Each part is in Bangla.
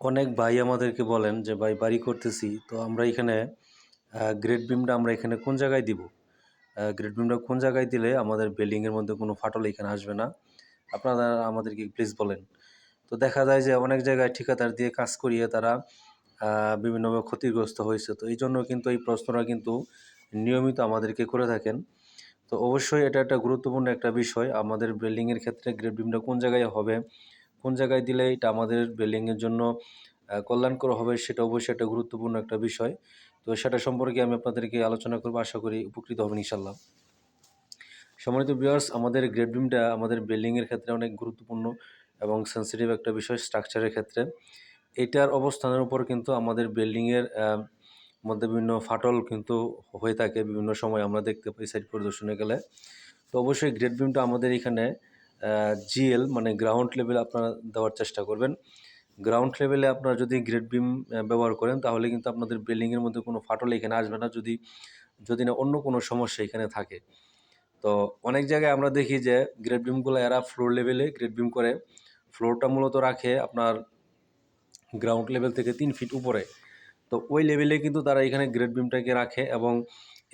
অনেক ভাই আমাদেরকে বলেন যে, ভাই, বাড়ি করতেছি, তো আমরা এখানে গ্রেড বিমটা আমরা এখানে কোন জায়গায় দিব? গ্রেড বিমটা কোন জায়গায় দিলে আমাদের বিল্ডিংয়ের মধ্যে কোনো ফাটল এখানে আসবে না? আপনারা আমাদেরকে প্লিজ বলেন। তো দেখা যায় যে, অনেক জায়গায় ঠিকাদার দিয়ে কাজ করিয়ে তারা বিভিন্নভাবে ক্ষতিগ্রস্ত হয়েছে। তো এই জন্য কিন্তু এই প্রশ্নটা কিন্তু নিয়মিত আমাদেরকে করে থাকেন। তো অবশ্যই এটা একটা গুরুত্বপূর্ণ একটা বিষয়। আমাদের বিল্ডিংয়ের ক্ষেত্রে গ্রেড বিমটা কোন জায়গায় হবে? কোন জায়গায় দিলে এটা আমাদের বিল্ডিংয়ের জন্য কল্যাণকর হবে সেটা অবশ্যই একটা গুরুত্বপূর্ণ একটা বিষয়। তো সেটা সম্পর্কে আমি আপনাদেরকে আলোচনা করব, আশা করি উপকৃত হবেন ইনশাল্লাহ সম্মানিত ভিউয়ার্স আমাদের গ্রেড বিমটা আমাদের বিল্ডিংয়ের ক্ষেত্রে অনেক গুরুত্বপূর্ণ এবং সেন্সিটিভ একটা বিষয় স্ট্রাকচারের ক্ষেত্রে। এটার অবস্থানের উপর কিন্তু আমাদের বিল্ডিংয়ের মধ্যে বিভিন্ন ফাটল কিন্তু হয়ে থাকে বিভিন্ন সময় আমরা দেখতে পাই সাইট পরিদর্শনে গেলে। তো অবশ্যই গ্রেড বিমটা আমাদের এখানে জিএল মানে গ্রাউন্ড লেভেল আপনারা দেওয়ার চেষ্টা করবেন। গ্রাউন্ড লেভেলে আপনারা যদি গ্রেড বিম ব্যবহার করেন, তাহলে কিন্তু আপনাদের বিল্ডিংয়ের মধ্যে কোনো ফাটল এখানে আসবে না, যদি যদি না অন্য কোনো সমস্যা এখানে থাকে। তো অনেক জায়গায় আমরা দেখি যে গ্রেড বিমগুলো এরা ফ্লোর লেভেলে গ্রেড বিম করে। ফ্লোরটা মূলত রাখে আপনার গ্রাউন্ড লেভেল থেকে তিন ফিট উপরে। তো ওই লেভেলে কিন্তু তারা এখানে গ্রেড বিমটাকে রাখে এবং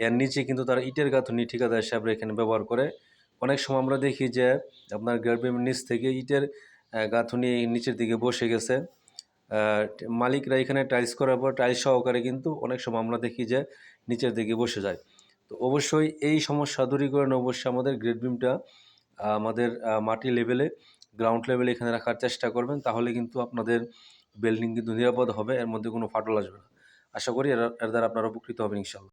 এর নিচে কিন্তু তারা ইটের গাঁথনি ঠিকাদার হিসাবে এখানে ব্যবহার করে। অনেক সময় আমরা দেখি যে আপনার বিমের নিচ থেকে ইটের গাঁথুনি নিচের দিকে বসে গেছে। মালিকরা এখানে টাইলস করার পর টাইলস সহকারে কিন্তু অনেক সময় আমরা দেখি যে নিচের দিকে বসে যায়। তো অবশ্যই এই সমস্যা দূরীকরণ অবশ্যই আমাদের গ্রেড বিমটা আমাদের মাটি লেভেলে গ্রাউন্ড লেভেলে এখানে রাখার চেষ্টা করবেন, তাহলে কিন্তু আপনাদের বিল্ডিং কিন্তু নিরাপদ হবে, এর মধ্যে কোনো ফাটল আসবে না। আশা করি এর দ্বারা আপনারা উপকৃত হবেন ইনশাল্লাহ